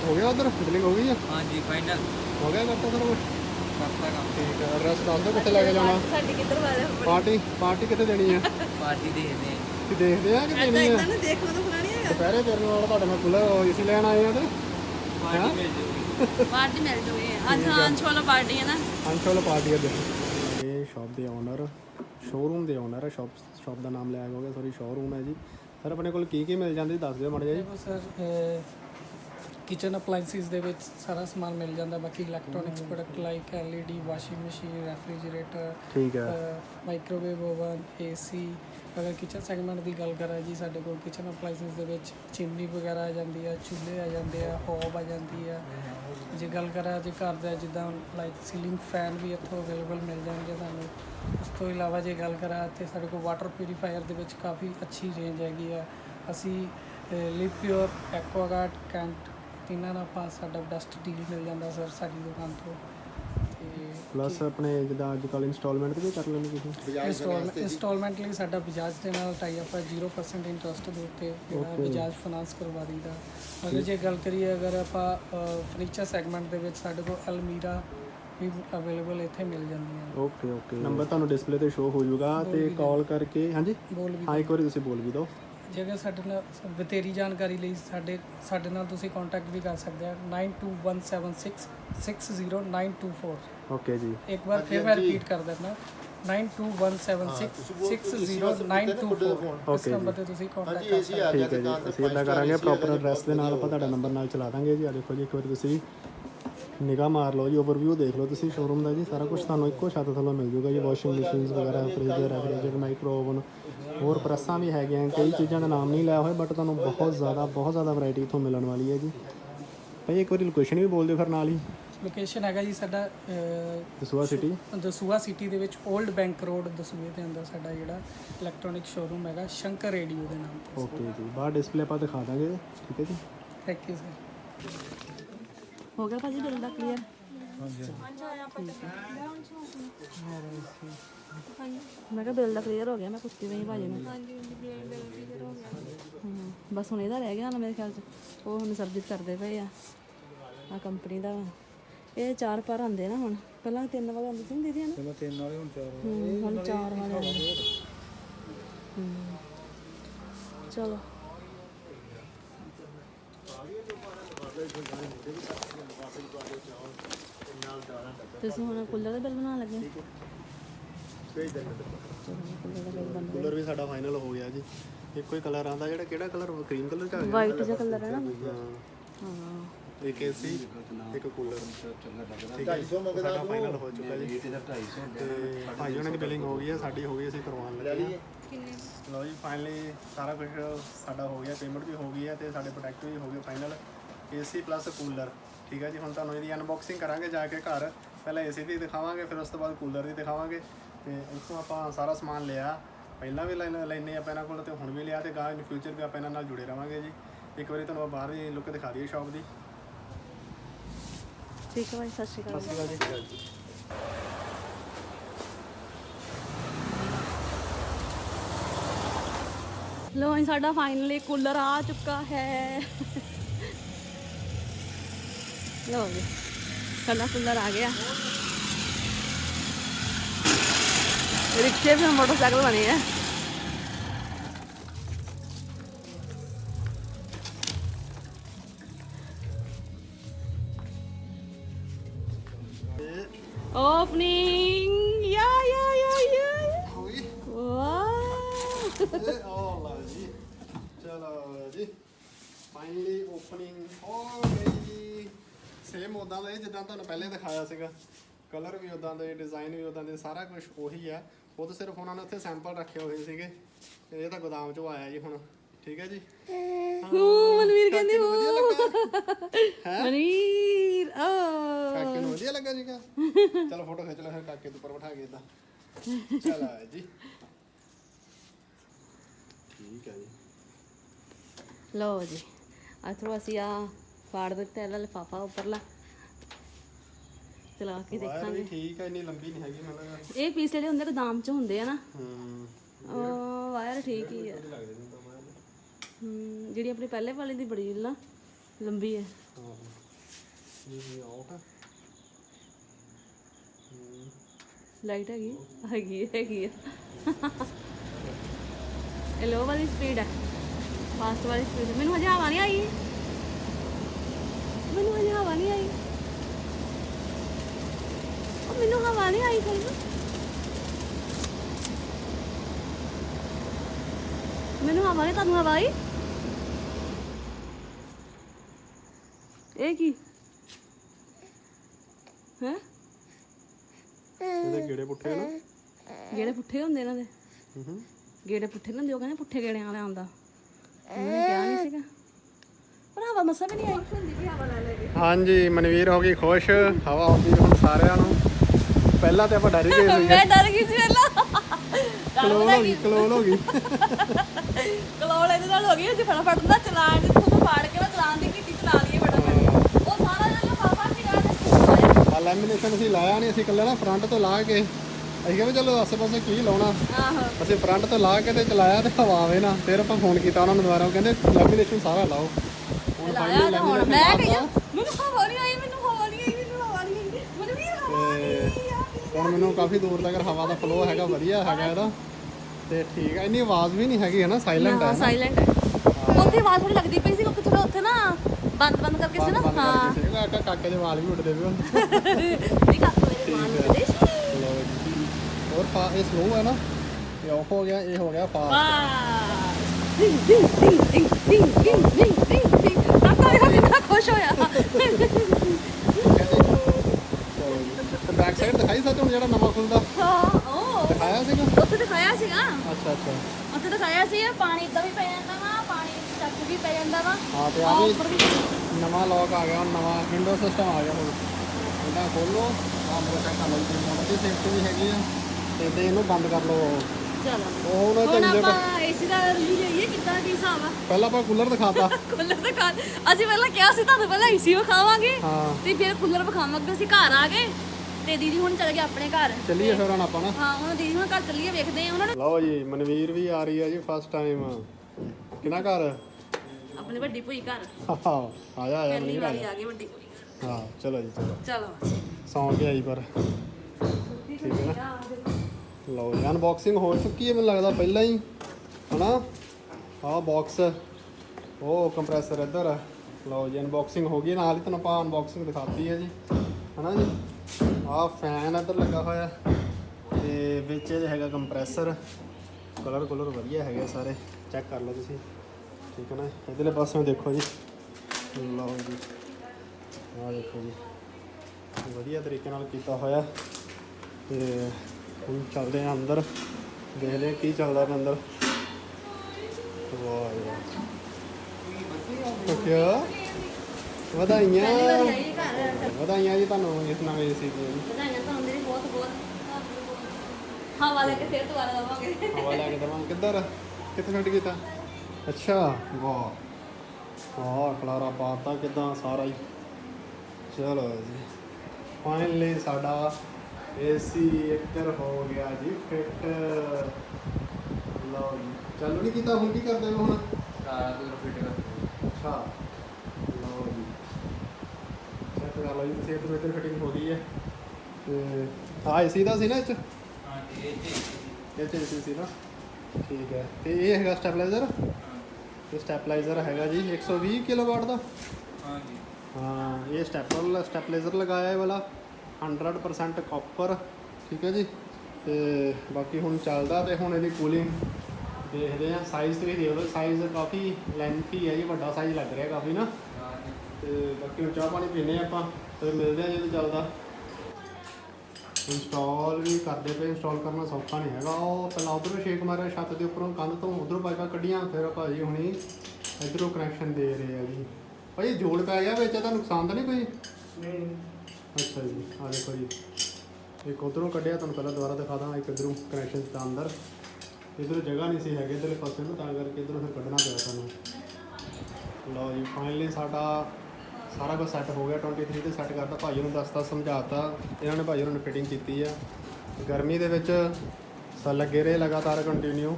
ਹੋ ਗਿਆ ਉਧਰ ਬਿਲਿੰਗ ਹੋ ਗਈ ਆ ਹਾਂਜੀ ਫਾਈਨਲ ਹੋ ਗਿਆ ਕਰਤਾ ਸਰ ਕੁਛ? ਕਰਤਾ ਕੰਮ। ਠੀਕ ਹੈ ਐਡਰੈਸ ਦੱਸ ਦਿਓ ਕਿੱਥੇ ਲੈ ਕੇ ਜਾਣਾ। ਸਾਡੀ ਕਿੱਧਰ ਵਾਲੇ ਪਾਰਟੀ ਪਾਰਟੀ ਕਿੱਥੇ ਦੇਣੀ ਆ ਪਾਰਟੀ ਦੇ ਨੇ ਕਿ ਦੇਖਦੇ ਆ ਕਿ ਦੇਣੀ ਆ ਇਹਨਾਂ ਨੇ ਦੇਖ ਲਓ ਦੁਪਹਿਰੇ ਤੇਰੇ ਨਾਲ ਤੁਹਾਡੇ ਨਾਲ ਕੂਲਰ ਏਸੀ ਲੈਣ ਆਏ ਆ ਤੇ? ਪਾਰਟੀ ਮਿਲ ਜੂਗੀ। ਪਾਰਟੀ ਮਿਲ ਜੂਗੀ। ਅੱਜ ਆਂਚ ਵਾਲਾ ਪਾਰਟੀ ਹੈ ਨਾ? ਅੰਸ਼ਲ ਪਾਰਟੀ ਅੱਜ ਇਹ ਸ਼ਾਪ ਦੇ ਓਨਰ ਸ਼ੋਰੂਮ ਦੇ ਓਨਰ ਹੈ ਸ਼ਾਪ ਸ਼ਾਪ ਦਾ ਨਾਮ ਲਿਆ ਹੋਗਾ ਸੌਰੀ ਸ਼ੋਰੂਮ ਹੈ ਜੀ। ਸਰ ਆਪਣੇ ਕੋਲ ਕੀ ਕੀ ਮਿਲ ਜਾਂਦੇ? ਦੱਸ ਦਿਓ ਮਾੜਾ ਜਿਹਾ ਜੀ। ਸਰ ਕਿਚਨ ਅਪਲਾਈਐਂਸਿਸ ਦੇ ਵਿੱਚ ਸਾਰਾ ਸਮਾਨ ਮਿਲ ਜਾਂਦਾ ਬਾਕੀ electronics product like LED washing machine refrigerator ਠੀਕ ਹੈ। ਮਾਈਕ੍ਰੋਵੇਵ ਓਵਨ ਏਸੀ ਅਗਰ ਕਿਚਨ ਸੈਗਮੈਂਟ ਦੀ ਗੱਲ ਕਰਾਂ ਜੀ ਸਾਡੇ ਕੋਲ ਕਿਚਨ ਅਪਲਾਈਐਂਸਿਸ ਦੇ ਵਿੱਚ ਚਿਮਨੀ ਵਗੈਰਾ ਆ ਜਾਂਦੀ ਆ ਚੁੱਲ੍ਹੇ ਆ ਜਾਂਦੇ ਆ ਹੋਬ ਆ ਜਾਂਦੀ ਆ। ਜੇ ਗੱਲ ਕਰਾਂ ਜੇ ਘਰ ਦਾ ਜਿੱਦਾਂ ਲਾਈਕ ਸੀਲਿੰਗ ਫੈਨ ਵੀ ਇੱਥੋਂ ਅਵੇਲੇਬਲ ਮਿਲ ਜਾਣਗੇ ਸਾਨੂੰ। ਉਸ ਤੋਂ ਇਲਾਵਾ ਜੇ ਗੱਲ ਕਰਾਂ ਤੇ ਸਾਡੇ ਕੋਲ ਵਾਟਰ ਪਿਊਰੀਫਾਇਰ ਦੇ ਵਿੱਚ ਕਾਫੀ ਅੱਛੀ ਰੇਂਜ ਹੈਗੀ ਆ। ਅਸੀਂ ਲਿਵ ਪਿਓਰ ਐਕਵਾਗਾਰਡ ਕੈਂਟ ਤਿੰਨਾਂ ਦਾ ਆਪਾਂ ਸਾਡਾ ਬੈਸਟ ਡੀਲ ਮਿਲ ਜਾਂਦਾ ਸਰ ਸਾਡੀ ਦੁਕਾਨ ਤੋਂ। ਤੇ ਪਲੱਸ ਆਪਣੇ ਜਿੱਦਾਂ ਅੱਜ ਕੱਲ ਇਨਸਟਾਲਮੈਂਟ ਤੇ ਵੀ ਕਰ ਲੈਂਦੇ ਤੁਸੀਂ? ਇੰਸਟਾਲਮੈਂਟ ਇੰਸਟਾਲਮੈਂਟ ਲਈ ਸਾਡਾ ਬਜਾਜ ਦੇ ਨਾਲ ਟਾਈ ਅਪ ਹੈ 0% ਇੰਟਰਸਟ ਦੇ ਉੱਤੇ ਜਿਹੜਾ ਬਜਾਜ ਫਾਈਨਾਂਸ ਕਰਵਾ ਦਈਦਾ। ਅਗਰ ਜੇ ਗੱਲ ਕਰੀਏ ਅਗਰ ਆਪਾਂ ਫਰਨੀਚਰ ਸੈਗਮੈਂਟ ਦੇ ਵਿੱਚ ਸਾਡੇ ਕੋਲ ਅਲਮੀਰਾ ਵੀ ਅਵੇਲੇਬਲ ਇੱਥੇ ਮਿਲ ਜਾਂਦੀਆਂ। ਓਕੇ ਓਕੇ ਨੰਬਰ ਤੁਹਾਨੂੰ ਡਿਸਪਲੇ ਤੇ ਸ਼ੋ ਹੋ ਜਾਊਗਾ ਤੇ ਕਾਲ ਕਰਕੇ ਹਾਂਜੀ? ਬੋਲ ਵੀ ਹਾਂ ਇੱਕ ਵਾਰੀ ਤੁਸੀਂ ਬੋਲ ਵੀ ਦਿਓ। ਜੇਕਰ ਸਾਡੇ ਨਾਲ ਬਤੇਰੀ ਜਾਣਕਾਰੀ ਲਈ ਸਾਡੇ ਸਾਡੇ ਨਾਲ ਤੁਸੀਂ ਕੰਟੈਕਟ ਵੀ ਕਰ ਸਕਦੇ ਆ 9217660924 ਓਕੇ ਜੀ। ਇੱਕ ਵਾਰ ਫਿਰ ਮੈਂ ਰਿਪੀਟ ਕਰ ਦਿੰਦਾ 9217660924 ਇਸ ਨੰਬਰ ਤੇ ਤੁਸੀਂ ਕੰਟੈਕਟ ਕਰ ਸਕਦੇ ਹੋ। ਠੀਕ ਹੈ ਜੀ। ਅਸੀਂ ਇਦਾਂ ਕਰਾਂਗੇ ਪ੍ਰੋਪਰ ਐਡਰੈਸ ਦੇ ਨਾਲ ਆਪਾਂ ਤੁਹਾਡਾ ਨੰਬਰ ਨਾਲ ਚਲਾ ਦਾਂਗੇ ਜੀ। ਆ ਦੇਖੋ ਜੀ ਇੱਕ ਵਾਰੀ ਤੁਸੀਂ ਨਿਗਾਹ ਮਾਰ ਲਓ ਜੀ ਓਵਰਵਿਊ ਦੇਖ ਲਓ ਤੁਸੀਂ ਸ਼ੋਰੂਮ ਦਾ ਜੀ ਸਾਰਾ ਕੁਝ ਤੁਹਾਨੂੰ ਇੱਕੋ ਛੱਤ ਥੱਲੇ ਮਿਲ ਜੂਗਾ ਜੀ ਵਾਸ਼ਿੰਗ ਮਸ਼ੀਨਸ ਵਗੈਰਾ ਫ੍ਰਿਜ ਰੈਫਰੀਜਰੇਟਰ ਮਾਈਕਰੋ ਓਵਨ ਹੋਰ ਪ੍ਰੈਸਾਂ ਵੀ ਹੈਗੀਆਂ ਕਈ ਚੀਜ਼ਾਂ ਦਾ ਨਾਮ ਨਹੀਂ ਲਿਆ ਹੋਇਆ ਬਟ ਤੁਹਾਨੂੰ ਬਹੁਤ ਜ਼ਿਆਦਾ ਬਹੁਤ ਜ਼ਿਆਦਾ ਵੈਰਾਈਟੀ ਇੱਥੋਂ ਮਿਲਣ ਵਾਲੀ ਹੈ ਜੀ। ਭਾਈ ਇੱਕ ਵਾਰੀ ਲੋਕੇਸ਼ਨ ਵੀ ਬੋਲ ਦਿਓ ਫਿਰ ਨਾਲ ਹੀ। ਲੋਕੇਸ਼ਨ ਹੈਗਾ ਜੀ ਸਾਡਾ ਦਸੂਆ ਸਿਟੀ ਦਸੂਆ ਸਿਟੀ ਦੇ ਵਿੱਚ 올ਡ ਬੈਂਕ ਰੋਡ ਦਸੂਏ ਦੇ ਅੰਦਰ ਸਾਡਾ ਜਿਹੜਾ ਇਲੈਕਟ੍ਰੋਨਿਕ ਸ਼ੋਰੂਮ ਹੈਗਾ ਸ਼ੰਕਰ ਰੇਡੀਓ ਦੇ ਨਾਮ ਤੇ। ਓਕੇ ਜੀ ਬਾਹਰ ਡਿਸਪਲੇ ਆਪਾਂ ਦਿਖਾ ਦਾਂਗੇ ਠੀਕ ਹੈ ਜੀ। ਥੈਂਕ ਯੂ ਸਰ ਹੋ ਗਿਆ ਭਾਜੀ ਬਿੱਲ ਦਾ ਕਲੀਅਰ ਮੈਂ ਕਿਹਾ ਬਿੱਲ ਦਾ ਕਲੀਅਰ ਹੋ ਗਿਆ ਮੈਂ ਪੁੱਛਦੀ ਰਹੀ ਭਾਜੀ ਨੂੰ। ਹਾਂਜੀ ਬਿੱਲ ਕਲੀਅਰ ਹੋ ਗਿਆ। ਬਸ ਹੁਣ ਇਹਦਾ ਰਹਿ ਗਿਆ ਨਾ ਮੇਰੇ ਖਿਆਲ ਚ। ਉਹ ਹੁਣ ਸਰਵਿਸ ਕਰਦੇ ਪਏ ਆ ਆ ਕੰਪਨੀ ਦਾ। ਵਾ। ਇਹ ਚਾਰ ਪਰ ਆਉਂਦੇ ਨਾ ਹੁਣ। ਪਹਿਲਾਂ ਤਿੰਨ ਵਾਲੇ ਆਉਂਦੇ ਸੀ ਨਾ ਦੀਦੀ ਪਹਿਲਾਂ ਤਿੰਨ ਵਾਲੇ ਹੁਣ ਚਾਰ ਵਾਲੇ। ਹੁਣ ਚਾਰ ਆਉਂਦੇ। ਹੂੰ। ਚਲੋ। ਤੁਸੀਂ ਹੁਣ ਕੂਲਰ ਦਾ ਬਿੱਲ ਬਣਾਉਣ ਲੱਗੇ ਹੋ? ਭੇਜ ਦਿੰਦੇ ਚਲੋ ਕੂਲਰ ਦਾ ਬਿੱਲ ਬਣ ਗਿਆ ਕੂਲਰ ਵੀ ਸਾਡਾ ਫਾਈਨਲ ਹੋ ਗਿਆ ਜੀ। ਇੱਕੋ ਹੀ ਕਲਰ ਆਂਦਾ ਜਿਹੜਾ ਕਿਹੜਾ ਕਲਰ ਕਰੀਮ ਕਲਰ ਚ ਆ ਗਿਆ? ਵਾਈਟ ਜਿਹਾ ਕਲਰ ਹੈ ਨਾ। ਹਾਂ। ਹਾਂ ਇੱਕ ਏਸੀ ਇੱਕ ਕੂਲਰ ਠੀਕ ਹੈ ਸਾਡਾ ਫਾਈਨਲ ਹੋ ਚੁੱਕਾ ਜੀ। ਤੇ ਭਾਈ ਉਹਨਾਂ ਦੀ ਬਿਲਿੰਗ ਹੋ ਗਈ ਹੈ ਸਾਡੀ ਹੋ ਗਈ ਅਸੀਂ ਕਰਵਾਉਣ ਲੱਗੇ ਹਾਂ। ਕਿੰਨੇ ਲਓ ਜੀ ਫਾਈਨਲੀ ਸਾਰਾ ਕੁਝ ਸਾਡਾ ਹੋ ਗਿਆ ਪੇਮੈਂਟ ਵੀ ਹੋ ਗਈ ਹੈ ਤੇ ਸਾਡੇ ਪ੍ਰੋਡਕਟ ਵੀ ਹੋ ਗਏ ਫਾਈਨਲ ਏਸੀ ਪਲੱਸ ਕੂਲਰ ਠੀਕ ਹੈ ਜੀ? ਹੁਣ ਤੁਹਾਨੂੰ ਇਹਦੀ ਅਨਬਾਕਸਿੰਗ ਕਰਾਂਗੇ ਜਾ ਕੇ ਘਰ। ਪਹਿਲਾਂ ਏਸੀ ਦੀ ਦਿਖਾਵਾਂਗੇ ਫਿਰ ਉਸ ਤੋਂ ਬਾਅਦ ਕੂਲਰ ਦੀ ਦਿਖਾਵਾਂਗੇ। ਤੇ ਇੱਥੋਂ ਆਪਾਂ ਸਾਰਾ ਸਮਾਨ ਲਿਆ। ਪਹਿਲਾਂ ਵੀ ਲੈਣ ਲੈਨੇ ਆਪਾਂ ਇਹਨਾਂ ਕੋਲ ਤੇ ਹੁਣ ਵੀ ਲਿਆ ਤੇ ਗਾਂ ਇਨ ਫਿਊਚਰ ਵੀ ਆਪਾਂ ਇਹਨਾਂ ਨਾਲ ਜੁੜੇ ਰਵਾਂਗੇ ਜੀ। ਇੱਕ ਵਾਰੀ ਤੁਹਾਨੂੰ ਬਾਹਰ ਦੀ ਲੁੱਕ ਦਿਖਾ ਦਈਏ ਸ਼ਾਪ ਦੀ। ਠੀਕ ਹੈ ਭਾਈ ਸਤਿ ਸ਼੍ਰੀ ਅਕਾਲ। ਸਤਿ ਸ਼੍ਰੀ ਅਕਾਲ ਜੀ। ਲੋ ਸਾਡਾ ਫਾਈਨਲੀ ਕੂਲਰ ਆ ਚੁੱਕਾ ਹੈ। ਲੋ ਜੀ ਕਲਰ ਸੁੰਦਰ ਆ ਗਿਆ रिक्शे भी मोटरसाइकिल बनी है Opening. Yeah, yeah, yeah, yeah. Wow. Finally opening. Oh, baby. Same ਉਦਾਂ ਦਾ ਹੀ ਜਿੱਦਾਂ ਤੁਹਾਨੂੰ ਪਹਿਲੇ ਦਿਖਾਇਆ ਸੀਗਾ। ਕਲਰ ਵੀ ਉਦਾਂ ਦੇ ਡਿਜ਼ਾਈਨ ਵੀ ਉਦਾਂ ਦੇ ਸਾਰਾ ਕੁਝ ਉਹੀ ਆ। ਉਹ ਤਾਂ ਸਿਰਫ ਉਹਨਾਂ ਨੇ ਉੱਥੇ ਸੈਂਪਲ ਰੱਖੇ ਹੋਏ ਸੀਗੇ। ਇਹ ਤਾਂ ਗੋਦਾਮ ਚੋਂ ਆਇਆ ਜੀ ਹੁਣ। ਠੀਕ ਹੈ ਜੀ? ਹੂੰ ਮਨਵੀਰ ਕਹਿੰਦੀ ਲੱਗਾ। ਮਨਵੀਰ ਓ। ਕਾਕੇ ਨੂੰ ਵਧੀਆ ਲੱਗਾ ਜੀਗਾ ਚਲੋ ਫੋਟੋ ਖਿੱਚ ਲਓ ਫਿਰ ਕਾਕੇ ਦੇ ਉੱਪਰ ਬਿਠਾ ਕੇ ਇਦਾਂ ਚਲ ਆ ਜੀ। ਠੀਕ ਹੈ ਜੀ। ਲਓ ਜੀ ਅਸੀਂ ਆ ਫਾੜ ਦਿੱਤਾ ਇਹਦਾ ਲਿਫਾਫਾ ਉੱਪਰਲਾ। ਚਲਾ ਕੇ ਵਾਇਰ ਦੇਖਾਂਗੇ। ਠੀਕ ਹੈ ਇੰਨੀ ਲੰਬੀ ਨਹੀਂ ਹੈਗੀ ਮਤਲਬ ਇਹ ਪੀਸ ਜਿਹੜੇ ਹੁੰਦੇ ਗੋਦਾਮ 'ਚ ਹੁੰਦੇ ਆ ਨਾ। ਹੂੰ ਉਹ ਵਾਇਰ ਠੀਕ ਹੀ ਆ। ਹਮ, ਜਿਹੜੀ ਆਪਣੀ ਪਹਿਲੇ ਵਾਲੀ ਦੀ ਬੜੀ ਲਾ ਲੰਬੀ ਹੈ ਹਾਂ ਇਹ ਵੀ ਆਊਟ ਹੈ। ਲਾਈਟ ਹੈਗੀ ਹੈਗੀ ਹੈਗੀ ਇਹ ਲੋ ਵਾਲੀ ਸਪੀਡ ਹੈ ਫਾਸਟ ਵਾਲੀ ਸਪੀਡ ਮੈਨੂੰ ਹਜੇ ਹਵਾ ਨਹੀਂ ਆਈ ਮੈਨੂੰ ਹਜੇ ਹਵਾ ਨਹੀਂ ਆਈ ਉਹ ਨਹੀਂ ਆਈ ਕੋਈ ਮੈਨੂੰ ਹਵਾ ਨਹੀਂ ਤੁਹਾਨੂੰ ਹਵਾ ਆਈ? ਇਹ ਕੀ? ਹੈ? ਇਹਦੇ ਕੀੜੇ ਪੁੱਠੇ ਨਾ। ਜਿਹੜੇ ਪੁੱਠੇ ਹੁੰਦੇ ਇਹਨਾਂ ਦੇ। ਹੂੰ ਗੇੜੇ ਪੁੱਠੇ ਨੀ ਹੁੰਦੇ ਉਹ ਕਹਿੰਦੇ ਪੁੱਠੇ ਗੇੜਿਆਂ ਵਾਲਾ ਆਉਂਦਾ ਉਹਨੇ ਕਿਹਾ ਨਹੀਂ ਸੀਗਾ। ਪਰ ਹਵਾ ਮਸਾ ਵੀ ਨਹੀਂ ਆਈ। ਹੁੰਦੀ ਵੀ ਹਵਾ ਲੈ ਲੈ ਹਾਂਜੀ ਮਨਵੀਰ ਹੋ ਗਈ ਖੁਸ਼ ਹਵਾ ਆਉਂਦੀ ਹੁਣ ਸਾਰਿਆਂ ਨੂੰ। ਪਹਿਲਾਂ ਤੇ ਆਪਾਂ ਡਰ ਹੀ ਗਏ ਸੀ ਮੈਂ ਡਰ ਗਈ ਸੀ ਪਹਿਲਾਂ। ਕਲੋਲ ਹੋ ਗਈ ਕਲੋਲ ਹੋ ਗਈ। ਕਲੋਲ ਇਹਦੇ ਨਾਲ ਹੋ ਗਈ ਅਸੀਂ ਫਟਾਫਟ ਦਾ ਚਲਾਣ ਜਿੱਥੋਂ ਤੋਂ ਫਾੜ ਕੇ ਨਾ ਚਲਾਣ ਦੀ ਕੀਤੀ ਚਲਾ ਲਈਏ ਫਟਾਫਟ। ਉਹ ਸਾਰਾ ਜਿਹੜਾ ਲਫਾਫਾ ਸੀਗਾ ਤੇ ਆ ਲੈਮੀਨੇਸ਼ਨ ਅਸੀਂ ਲਾਇਆ ਨਹੀਂ ਅਸੀਂ ਇਕੱਲੇ ਨਾ ਫਰੰਟ ਤੋਂ ਲਾ ਕੇ ਅਸੀਂ ਕਿਹਾ ਵੀ ਚਲੋ ਆਸੇ-ਪਾਸੇ ਕੀ ਲਾਉਣਾ। ਆਹੋ। ਅਸੀਂ ਫਰੰਟ ਤੋਂ ਲਾ ਕੇ ਤੇ ਚਲਾਇਆ ਤੇ ਹਵਾ ਆਵੇ ਨਾ ਫਿਰ ਆਪਾਂ ਫੋਨ ਕੀਤਾ ਉਹਨਾਂ ਨੂੰ ਦੁਬਾਰਾ ਉਹ ਕਹਿੰਦੇ ਲੈਮੀਨੇਸ਼ਨ ਸਾਰਾ ਲਾਓ। ਹੁਣ ਲਾਇਆ ਤਾਂ ਹੁਣ ਮੈਂ ਕਹੀ ਮੈਨੂੰ ਹਵਾ ਮੈਨੂੰ ਕਾਫੀ ਦੂਰ ਤੱਕ ਹਵਾ ਦਾ ਫਲੋ ਹੈਗਾ ਵਧੀਆ ਹੈਗਾ ਇਹਦਾ। ਤੇ ਠੀਕ ਹੈ ਇੰਨੀ ਆਵਾਜ਼ ਵੀ ਨਹੀਂ ਹੈਗੀ ਹੈ ਨਾ? ਸਾਇਲੈਂਟ ਹੈ ਸਾਇਲੈਂਟ ਹੈ। ਉੱਥੇ ਆਵਾਜ਼ ਥੋੜੀ ਲੱਗਦੀ ਪਈ ਸੀ ਕਿਉਂਕਿ ਥੋੜਾ ਉੱਥੇ ਨਾ ਬੰਦ ਬੰਦ ਕਰਕੇ ਸੀ ਨਾ? ਹਾਂ। ਠੀਕ ਹੈ ਕਾ ਕਾਕੇ ਦੇ ਵਾਲ ਵੀ ਉੱਡਦੇ ਪਏ ਹੁੰਦੇ। ਨਹੀਂ ਕਾਕੇ ਦੇ ਵਾਲ ਉੱਡਦੇ ਸੀ ਹੋਰ ਫਾ ਇਹ ਸਲੋ ਹੈ ਨਾ? ਇਹ ਆਫ ਹੋ ਗਿਆ ਇਹ ਹੋ ਗਿਆ ਫਾਸਟ ਵਾਹ। ਡਿੰਗ ਡਿੰਗ ਡਿੰਗ ਡਿੰਗ ਡਿੰਗ ਡਿੰਗ ਡਿੰਗ ਕਾਕਾ ਇਹ ਕਿੰਨਾ ਖੁਸ਼ ਹੋਇਆ। ਬੈਕ ਸਾਈਡ ਦਿਖਾਈ ਸੱਚ ਹੁਣ ਜਿਹੜਾ ਨਵਾਂ ਖੁੱਲਦਾ ਹਾਂ ਉਹ ਦਿਖਾਇਆ ਸੀਗਾ? ਉੱਥੇ ਦਿਖਾਇਆ ਸੀਗਾ। ਅੱਛਾ ਅੱਛਾ। ਉੱਥੇ ਦਿਖਾਇਆ ਸੀ ਇਹ ਪਾਣੀ ਇਦਾਂ ਵੀ ਪੈ ਜਾਂਦਾ ਵਾ ਪਾਣੀ ਚੱਕ ਵੀ ਪੈ ਜਾਂਦਾ ਵਾ। ਹਾਂ ਤੇ ਆ ਆ ਵੀ ਉੱਪਰ ਵੀ ਨਵਾਂ ਲੌਕ ਆ ਗਿਆ ਹੁਣ ਨਵਾਂ ਵਿੰਡੋ ਸਿਸਟਮ ਆ ਗਿਆ ਹੁਣ ਇਹਦਾ ਖੋਲੋ ਆ ਮੇਰੇ ਕੋਲ ਨਾਲ ਦੀ ਮੋਟਰ ਦੀ ਸੇਫਟੀ ਵੀ ਹੈਗੀ ਆ ਤੇ ਤੇ ਇਹਨੂੰ ਬੰਦ ਕਰ ਲਓ ਚਲੋ। ਉਹ ਹੁਣ ਹੁਣ ਝੰਜਟ ਆਪਾਂ ਏਸੀ ਦਾ ਰਿਵਿਊ ਲਈਏ ਕਿੱਦਾਂ ਕੀ ਹਿਸਾਬ ਆ? ਪਹਿਲਾਂ ਆਪਾਂ ਕੂਲਰ ਦਿਖਾਤਾ। ਕੂਲਰ ਦਿਖਾ ਅਸੀਂ ਪਹਿਲਾਂ ਕਿਹਾ ਸੀ ਤੁਹਾਨੂੰ ਪਹਿਲਾਂ ਏਸੀ ਵਿਖਾਵਾਂਗੇ ਹਾਂ। ਤੇ ਫਿਰ ਕੂਲਰ ਵਿਖਾਵਾਂਗੇ ਅਸੀਂ ਘਰ ਆ ਗਏ। ਤੇ ਦੀਦੀ ਹੁਣ ਚਲੇ ਗਏ ਆਪਣੇ ਘਰ। ਚੱਲੀਏ ਫਿਰ ਹੁਣ ਆਪਾਂ ਨਾ। ਹਾਂ ਹੁਣ ਦੀਦੀ ਹੁਣ ਘਰ ਚੱਲੀਏ ਵੇਖਦੇ ਆ ਉਹਨਾਂ ਨੂੰ। ਲਓ ਜੀ ਮਨਵੀਰ ਵੀ ਆ ਰਹੀ ਹੈ ਜੀ ਫਸਟ ਟਾਈਮ ਕਿਹਨਾਂ ਘਰ? ਆਪਣੀ ਵੱਡੀ ਭੂਈ ਘਰ। ਆਇਆ ਆਇਆ ਪਹਿਲੀ ਮਨਵੀਰ ਵਾਰੀ ਆਇਆ। ਆ ਗਈ ਵੱਡੀ ਭੂਈ ਹਾਂ ਚਲੋ ਜੀ ਚਲੋ। ਚਲੋ। ਸੌਂ ਕੇ ਆਈ ਪਰ। ਠੀਕ ਹੈ ਨਾ? ਲਓ ਜੀ ਅਨਬਾਕਸਿੰਗ ਹੋ ਚੁੱਕੀ ਹੈ ਮੈਨੂੰ ਲੱਗਦਾ ਪਹਿਲਾਂ ਹੀ। ਹਨਾ? ਆਹ ਬਾਕਸ ਉਹ ਕੰਪਰੈਸਰ ਇੱਧਰ। ਆ। ਲਓ ਜੀ ਅਨਬਾਕਸਿੰਗ ਹੋ ਗਈ। ਨਾਲ ਹੀ ਤੁਹਾਨੂੰ ਆਪਾਂ ਅਨਬਾਕਸਿੰਗ ਦਿਖਾਤੀ ਹੈ ਜੀ। ਹਨਾ ਜੀ? ਆ ਫੈਨ ਇੱਧਰ ਲੱਗਾ ਹੋਇਆ ਤੇ ਵਿੱਚ ਇਹ ਹੈਗਾ ਕੰਪਰੈਸਰ ਕਲਰ ਕਲਰ ਵਧੀਆ ਹੈਗੇ ਸਾਰੇ ਚੈੱਕ ਕਰ ਲਓ ਤੁਸੀਂ, ਠੀਕ ਹੈ ਨਾ? ਇਧਰਲੇ ਪਾਸਿਓਂ ਦੇਖੋ ਜੀ। ਲਓ ਜੀ। ਆਹ ਦੇਖੋ ਜੀ। ਵਧੀਆ ਤਰੀਕੇ ਨਾਲ ਕੀਤਾ ਹੋਇਆ। ਤੇ ਹੁਣ ਚੱਲਦੇ ਆ ਅੰਦਰ। ਦੇਖਦੇ ਆ ਕੀ ਚੱਲਦਾ ਪਿਆ ਅੰਦਰ। ਵਾਹ ਜੀ ਵਾਹ। ਕਿਆ ਵਧਾਈਆਂ। ਵਧਾਈਆਂ ਜੀ ਤੁਹਾਨੂੰ ਇਸ ਨਵੇਂ ਏਸੀ ਦੀਆਂ ਜੀ ਵਧਾਈਆਂ ਤੁਹਾਨੂੰ ਮੇਰੀ ਬਹੁਤ ਬਹੁਤ। ਹਵਾ ਲੈ ਕੇ ਫੇਰ ਦੁਬਾਰਾ ਦਵਾਂਗੇ। ਹਵਾ ਲੈ ਕੇ ਦਵਾਂ ਕਿੱਧਰ? ਕਿੱਥੇ ਛੱਡ ਕੀਤਾ ਅੱਛਾ ਵਾਹ। ਵਾਹ ਖਲਾਰਾ ਪਾਤਾ ਕਿਦਾਂ ਸਾਰਾ ਹੀ। ਚਲੋ ਜੀ। ਫਾਈਨਲੀ ਸਾਡਾ ਏਸੀ ਇੱਧਰ ਹੋ ਗਿਆ ਜੀ ਫਿੱਟ ਲਓ ਜੀ। ਚਾਲੂ ਨਹੀਂ ਕੀਤਾ ਹੁਣ ਕੀ ਕਰਦੇ ਹੋ ਹੁਣ? ਸਾਰਾ ਕੁਝ ਫਿੱਟ ਕਰ ਅੱਛਾ ਲਓ ਜੀ ਚੈੱਕ ਕਰ ਲਓ ਜੀ ਤੁਸੀਂ ਇੱਧਰ ਇੱਧਰ ਫਿਟਿੰਗ ਹੋ ਗਈ ਹੈ। ਤੇ ਆ ਏਸੀ ਦਾ ਸੀ ਨਾ ਇਹ 'ਚ? ਹਾਂ ਜੀ ਇਹ 'ਚ ਏਸੀ ਸੀ ਨਾ? ਠੀਕ ਹੈ। ਤੇ ਇਹ ਹੈਗਾ ਸਟੈਬਲਾਈਜ਼ਰ ਇਹ ਸਟੈਬਲਾਈਜ਼ਰ ਹੈਗਾ ਜੀ 120 ਕਿਲੋਵਾਟ ਦਾ। ਹਾਂ ਜੀ ਹਾਂ ਇਹ ਸਟੈਪਲ ਸਟੈਪਲਾਈਜ਼ਰ ਲਗਾਇਆ ਹੈ ਵਾਲਾ। 100% ਕਾਪਰ ਠੀਕ ਹੈ ਜੀ? ਤੇ ਬਾਕੀ ਹੁਣ ਚੱਲਦਾ ਤੇ ਹੁਣ ਇਹਦੀ ਕੂਲਿੰਗ ਦੇਖਦੇ ਆ ਸਾਈਜ਼ ਤੁਸੀਂ ਦੇਖ ਲਓ ਸਾਈਜ਼ ਕਾਫੀ ਲੈਂਥੀ ਹੈ ਜੀ ਵੱਡਾ ਸਾਈਜ਼ ਲੱਗ ਰਿਹਾ ਕਾਫੀ ਨਾ। ਤੇ ਬਾਕੀ ਹੁਣ ਚਾਹ ਪਾਣੀ ਪੀਨੇ ਆਪਾਂ ਫਿਰ ਮਿਲਦੇ ਆ ਜਦੋਂ ਚੱਲਦਾ। ਇੰਸਟਾਲ ਵੀ ਕਰਦੇ ਪਏ ਇੰਸਟਾਲ ਕਰਨਾ ਸੌਖਾ ਨਹੀਂ ਹੈਗਾ। ਉਹ ਪਹਿਲਾਂ ਉਧਰੋਂ ਛੇਕ ਮਾਰਿਆ ਛੱਤ ਦੇ ਉੱਪਰੋਂ ਕੰਧ ਤੋਂ ਉਧਰੋਂ ਪਾਈਪਾਂ ਕੱਢੀਆਂ ਫਿਰ ਭਾਜੀ ਹੁਣੀ ਇਧਰੋਂ ਕਨੈਕਸ਼ਨ ਦੇ ਰਹੇ ਆ ਜੀ। ਭਾਈ ਜੋੜ ਪੈ ਗਿਆ ਵਿੱਚ ਇਹਦਾ ਨੁਕਸਾਨ ਤਾਂ ਨਹੀਂ ਕੋਈ? ਨਹੀਂ। ਅੱਛਾ ਜੀ ਆ ਦੇਖੋ ਜੀ। ਇੱਕ ਉਧਰੋਂ ਕੱਢਿਆ ਤੁਹਾਨੂੰ ਪਹਿਲਾਂ ਦੁਬਾਰਾ ਦਿਖਾ ਦਾਂ ਇੱਕ ਇਧਰੋਂ ਕਨੈਕਸ਼ਨ ਦਾ ਅੰਦਰ। ਇਧਰ ਜਗ੍ਹਾ ਨਹੀਂ ਸੀ ਹੈਗੇ ਇਧਰਲੇ ਪਾਸੇ ਨੂੰ ਤਾਂ ਕਰਕੇ ਇਧਰੋਂ ਫਿਰ ਕੱਢਣਾ ਪਿਆ ਸਾਨੂੰ। ਲਓ ਜੀ ਫਾਈਨਲੀ ਸਾਡਾ ਸਾਰਾ ਕੁਝ ਸੈੱਟ ਹੋ ਗਿਆ 23 ਤੇ ਸੈੱਟ ਕਰਤਾ ਭਾਈ ਨੂੰ ਦੱਸਤਾ ਸਮਝਾਤਾ ਇਹਨਾਂ ਨੇ ਭਾਈ ਉਹਨਾਂ ਨੇ ਫਿਟਿੰਗ ਕੀਤੀ ਆ। ਗਰਮੀ ਦੇ ਵਿੱਚ ਸਾ ਲੱਗੇ ਰਹੇ ਲਗਾਤਾਰ ਕੰਟੀਨਿਊ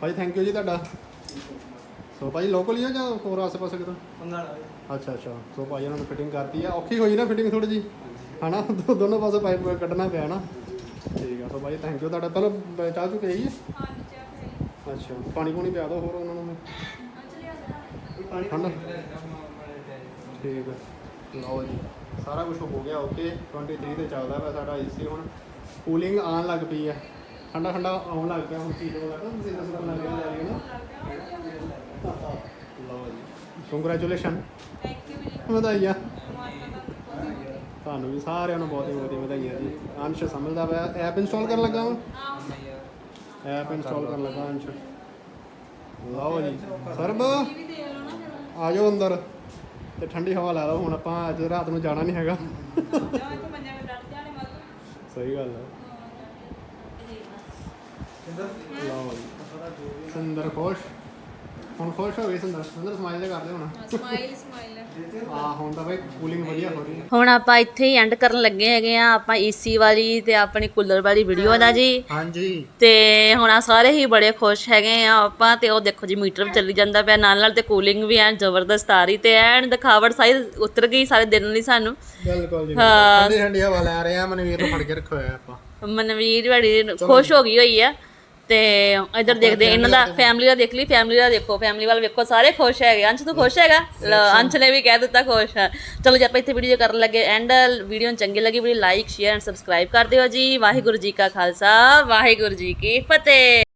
ਭਾਈ ਥੈਂਕ ਯੂ ਜੀ ਤੁਹਾਡਾ। ਸੋ ਭਾਈ ਲੋਕਲ ਹੀ ਆ ਜਾਂ ਹੋਰ ਆਸੇ ਪਾਸੇ ਕਿਤੋਂ ਅੱਛਾ ਅੱਛਾ। ਸੋ ਭਾਈ ਉਹਨਾਂ ਨੇ ਫਿਟਿੰਗ ਕਰਤੀ ਆ। ਔਖੀ ਹੋਈ ਨਾ ਫਿਟਿੰਗ ਥੋੜੀ ਜੀ ਹਨਾ? ਦੋ- ਦੋਨੋਂ ਪਾਸੇ ਪਾਈਪ ਕੱਢਣਾ ਪਿਆ ਨਾ। ਠੀਕ ਆ। ਸੋ ਭਾਈ ਥੈਂਕ ਯੂ ਤੁਹਾਡਾ। ਪਹਿਲਾਂ ਚਾਹ ਚੁੱਕ ਆਈ ਹੈ ਅੱਛਾ। ਪਾਣੀ ਪੂਣੀ ਪਿਆ ਦਿਓ ਹੋਰ ਉਹਨਾਂ ਨੂੰ ਠੰਡਾ। ਠੀਕ ਹੈ ਲਓ ਜੀ ਸਾਰਾ ਕੁਝ ਹੋ ਗਿਆ ਓਕੇ 23 ਤੇ ਚੱਲਦਾ ਪਿਆ ਸਾਡਾ ਏਸੀ ਹੁਣ। ਕੂਲਿੰਗ ਆਉਣ ਲੱਗ ਪਈ ਹੈ ਠੰਡਾ ਠੰਡਾ ਆਉਣ ਲੱਗ ਪਿਆ ਹੁਣ ਕੀ ਹੋ ਲੱਗਾ ਤੁਸੀਂ ਦੱਸੋ ਲੱਗ ਗਿਆ ਜਾ ਰਹੀ ਨਾ ਲਓ ਜੀ। ਕੰਗ੍ਰੈਚੁਲੇਸ਼ਨ ਥੈਂਕ ਯੂ ਜੀ ਵਧਾਈਆਂ। ਤੁਹਾਨੂੰ ਵੀ ਸਾਰਿਆਂ ਨੂੰ ਬਹੁਤ ਹੀ ਬਹੁਤ ਹੀ ਵਧਾਈਆਂ ਜੀ। ਅੰਸ਼ ਸਮਝਦਾ ਪਿਆ। ਐਪ ਇੰਸਟਾਲ ਕਰਨ ਲੱਗਾ ਹਾਂ ਐਪ ਇੰਸਟਾਲ ਕਰਨ ਲੱਗਾ ਅੰਸ਼। ਲਓ ਜੀ। ਸਰਬ। ਆ ਜਾਓ ਅੰਦਰ। ਤੇ ਠੰਡੀ ਹਵਾ ਲੈ ਲਓ, ਹੁਣ ਆਪਾਂ ਅੱਜ ਰਾਤ ਨੂੰ ਜਾਣਾ ਨਹੀਂ ਹੈਗਾ। ਸਹੀ ਗੱਲ ਹੈ ਲਓ ਜੀ। ਸੁੰਦਰ ਖੁਸ਼। ਹੁਣ ਖੁਸ਼ ਹੋ ਗਈ ਸੁੰਦਰ। ਸੁੰਦਰ ਸਮਾਈਲ ਦੇ ਕਰਦੇ ਹੁਣ। ਸਮਾਈਲ ਸਮਾਈਲ ਆ ਹੁਣ ਤਾਂ ਬਈ ਕੂਲਿੰਗ ਵਧੀਆ ਹੋ ਰਹੀ ਹੈ। ਹੁਣ ਆਪਾਂ ਇੱਥੇ ਹੀ ਐਂਡ ਕਰਨ ਲੱਗੇ ਹੈਗੇ ਆ ਆਪਾਂ ਏਸੀ ਵਾਲੀ ਤੇ ਆਪਣੀ ਕੂਲਰ ਵਾਲੀ ਵੀਡੀਓ ਦਾ ਜੀ। ਹਾਂਜੀ। ਤੇ ਹੁਣ ਆ ਸਾਰੇ ਹੀ ਬੜੇ ਖੁਸ਼ ਹੈਗੇ ਆ ਆਪਾਂ ਤੇ ਉਹ ਦੇਖੋ ਜੀ ਮੀਟਰ ਵੀ ਚੱਲੀ ਜਾਂਦਾ ਪਿਆ। ਨਾਲ ਨਾਲ ਤੇ ਕੂਲਿੰਗ ਵੀ ਐਨ ਜ਼ਬਰਦਸਤ ਆ ਰਹੀ ਤੇ ਐਨ ਦਿਖਾਵਟ ਸਾਰੀ ਉਤਰ ਗਈ ਸਾਰੇ ਦਿਨ ਲਈ ਸਾਨੂੰ। ਬਿਲਕੁਲ ਜੀ ਹਾਂ। ਠੰਡੀ ਠੰਡੀ ਹਵਾ ਲੈ ਰਹੇ ਆ ਮਨਵੀਰ ਨੂੰ ਫੜ ਕੇ ਰੱਖਿਆ ਹੋਇਆ ਆਪਾਂ। ਮਨਵੀਰ ਬੜੀ ਖੁਸ਼ ਹੋ ਗਈ ਹੋਈ ਆ। ਤੇ ਇੱਧਰ ਦੇਖਦੇ ਇਹਨਾਂ ਦਾ ਫੈਮਿਲੀ ਦਾ ਦੇਖ ਲਈ ਫੈਮਿਲੀ ਦਾ ਦੇਖੋ ਫੈਮਿਲੀ ਵਾਲ ਵੇਖੋ ਸਾਰੇ ਖੁਸ਼ ਹੈਗੇ ਅੰਸ਼ ਤੂੰ ਖੁਸ਼ ਹੈਗਾ? ਲਓ, ਅੰਸ਼ ਨੇ ਵੀ ਕਹਿ ਦਿੱਤਾ ਖੁਸ਼ ਹੈ ਚਲੋ ਜੀ ਆਪਾਂ ਇੱਥੇ ਵੀਡੀਓ ਕਰਨ ਲੱਗੇ ਐਂਡ ਵੀਡੀਓ ਚੰਗੀ ਲੱਗੀ video like share and subscribe ਕਰ ਦਿਓ ਜੀ। ਵਾਹਿਗੁਰੂ ਜੀ ਕਾ ਖਾਲਸਾ ਵਾਹਿਗੁਰੂ ਜੀ ਕੀ ਫਤਿਹ।